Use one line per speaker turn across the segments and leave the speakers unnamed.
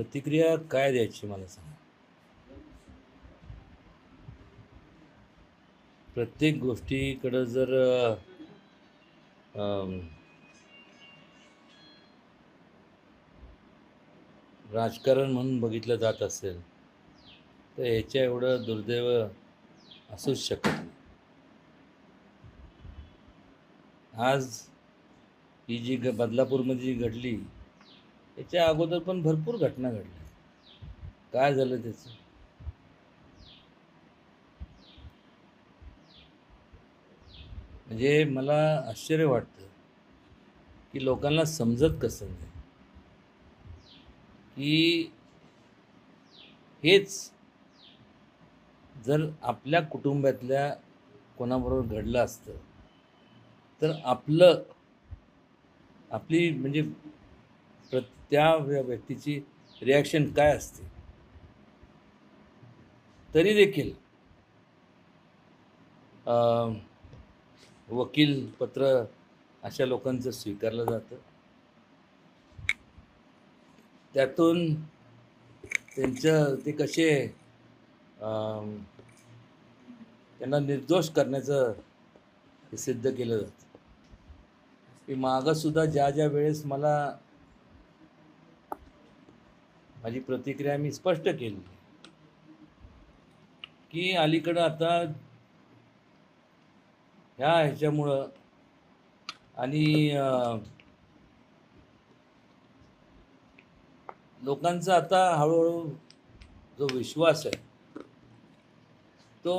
प्रतिक्रिया काय द्यायची मला सांगा? प्रत्येक गोष्टीकडं जर राजकारण म्हणून बघितलं जात असेल तर ह्याच्या एवढं दुर्दैव असूच शकत नाही. आज ही जी ग बदलापूरमध्ये जी घडली याच्या अगोदर पण भरपूर घटना घडल्या. काय झालं त्याचं? म्हणजे मला आश्चर्य वाटतं की लोकांना समजत कसं नाही. की हेच जर आपल्या कुटुंबातल्या कोणाबरोबर घडलं असतं तर आपलं आपली म्हणजे त्या व्य- व्यक्तीची रिॲक्शन काय असते? तरी देखील अं, वकील पत्र अशा लोकांचं स्वीकारलं जातं. त्यातून त्यांचं ते कसे त्यांना निर्दोष करण्याचं हे सिद्ध केलं जातं. की मागंसुद्धा ज्या ज्या वेळेस मला माझी प्रतिक्रिया मी स्पष्ट केली. की अलीकडं आता ह्या ह्याच्यामुळं आणि लोकांचा आता हळूहळू जो विश्वास आहे तो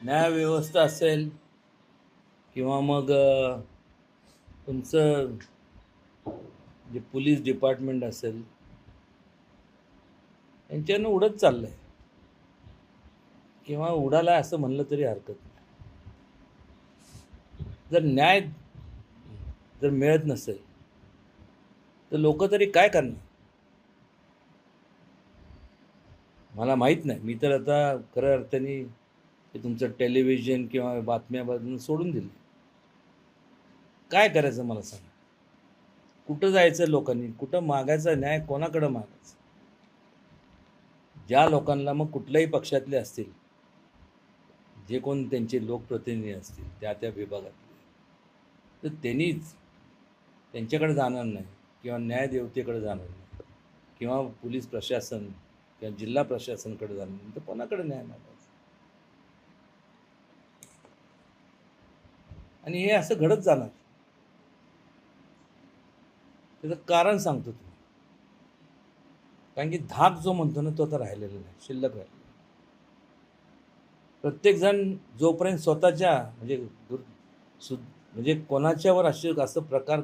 न्यायव्यवस्था असेल किंवा मग तुमचं जे पोलीस डिपार्टमेंट असेल यांच्यानं उडत चाललं आहे किंवा उडाला असं म्हणलं तरी हरकत नाही. जर न्याय जर मिळत नसेल तर लोक तरी काय करणार? मला माहीत नाही. मी तर आता खऱ्या अर्थाने ते तुमचं टेलिव्हिजन किंवा बातम्या बातम्या सोडून दिली काय करायचं मला सांग? कुठं जायचं लोकांनी? कुठं मागायचा न्याय कोणाकडं मागायचा? ज्या लोकांना मग कुठल्याही पक्षातले असतील जे कोण त्यांचे लोकप्रतिनिधी असतील त्या त्या विभागातले तर त्यांनीच त्यांच्याकडे जाणार नाही किंवा न्यायदेवतेकडे जाणार नाही किंवा पोलीस प्रशासन किंवा जिल्हा प्रशासनकडे जाणार नाही तर कोणाकडे न्याय मागायचा? आणि हे असं घडत जाणार त्याचं कारण सांगतो तुम्ही. कारण की धाक जो म्हणतो ना तो आता राहिलेला नाही शिल्लक राहिलेला प्रत्येकजण जोपर्यंत स्वतःच्या म्हणजे सु म्हणजे कोणाच्यावर असे असं प्रकार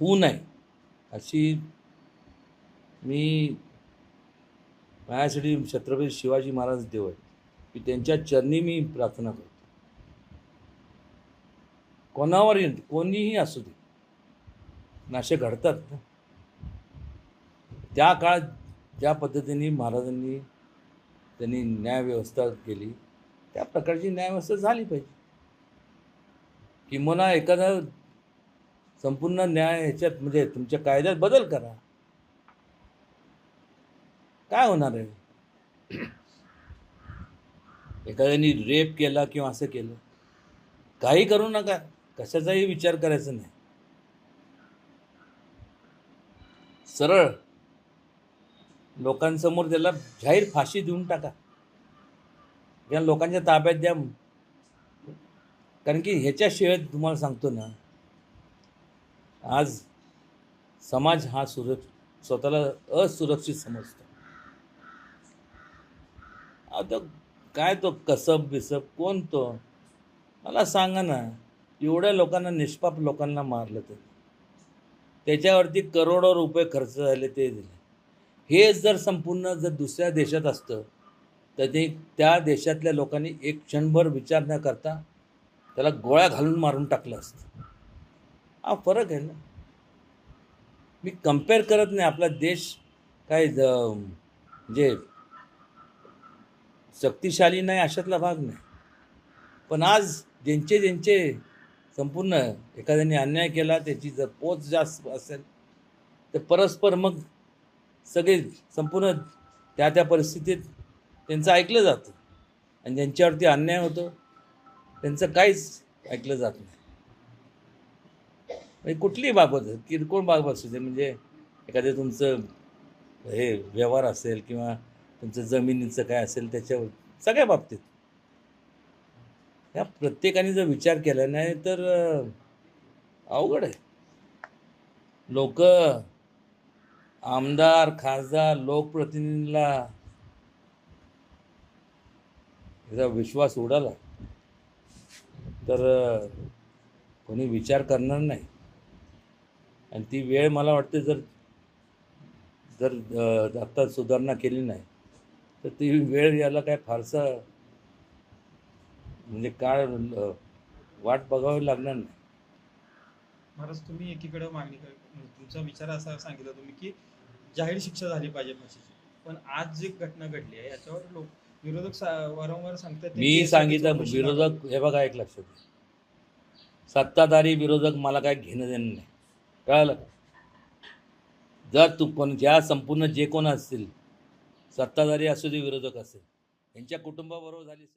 होऊ नये अशी मी माझ्यासाठी छत्रपती शिवाजी महाराज देव आहेत की त्यांच्या चरणी मी प्रार्थना करतो. कोणावरही कोणीही असू दे. नाशे घडतात ना. त्या काळात ज्या पद्धतीने महाराजांनी त्यांनी न्यायव्यवस्था केली त्या प्रकारची न्यायव्यवस्था झाली पाहिजे. किंवा एखादा संपूर्ण न्याय ह्याच्यात म्हणजे तुमच्या कायद्यात बदल करा. काय होणार आहे? एखाद्याने रेप केला किंवा असं केलं काही करू नका. कशाचाही विचार करायचा नाही. सरळ. लोकांसमोर त्याला जाहीर फाशी देऊन टाका. या लोकांच्या ताब्यात द्या. कारण की ह्याच्याशिवाय तुम्हाला सांगतो ना आज समाज हा सुरक्ष स्वतःला असुरक्षित समजतो. आता काय तो कसब बिसब कोण तो? मला सांगा ना एवढ्या लोकांना निष्पाप लोकांना मारलं तरी. त्याच्यावरती करोडो रुपये खर्च झाले ते दिले हे जर संपूर्ण जर दुसऱ्या देशात असतं तर ते त्या देशातल्या लोकांनी एक क्षणभर विचार न करता त्याला गोळ्या घालून मारून टाकलं असतं. हा फरक आहे ना. मी कंपेअर करत नाही आपला देश काय ज- म्हणजे शक्तिशाली नाही अशातला भाग नाही. पण आज ज्यांचे ज्यांचे संपूर्ण एखाद्याने अन्याय केला त्याची जर पोच जास्त असेल तर परस्पर मग सगळे संपूर्ण त्या त्या परिस्थितीत त्यांचं ऐकलं जातं. आणि ज्यांच्यावरती अन्याय होतो त्यांचं काहीच ऐकलं जात नाही. म्हणजे कुठलीही बाबत किरकोळ बाब असू दे म्हणजे एखादं तुमचं हे व्यवहार असेल किंवा तुमचं जमिनीचं काय असेल त्याच्यावर सगळ्या बाबतीत ह्या प्रत्येकाने जर विचार केला नाही तर अवघड आहे. लोक आमदार खासदार लोकप्रतिनिधीला याचा विश्वास उडाला तर कोणी विचार करणार नाही. आणि ती वेळ मला वाटते जर जर आत्ता आता सुधारणा केली नाही तर ती वेळ याला काय फारसा म्हणजे अं, वाट बघावी लागणार नाही.
महाराज तुम्ही एकीकडे मागणी म्हणजे तुमचा विचार असा सांगितला तुम्ही की जाहीर शिक्षा झाली पाहिजे फाशीची पण आज जी घटना घडली आहे याच्यावर लोक विरोधक वारंवार सांगतात
मी सांगितलं विरोधक हे बघा एक लक्षात घ्या. सत्ताधारी विरोधक मला काय घेणं देणं नाही. कळलं? जर तू कोण ज्या संपूर्ण जे कोण असतील सत्ताधारी असू दे विरोधक असेल यांच्या कुटुंबाबरोबर झाली असेल.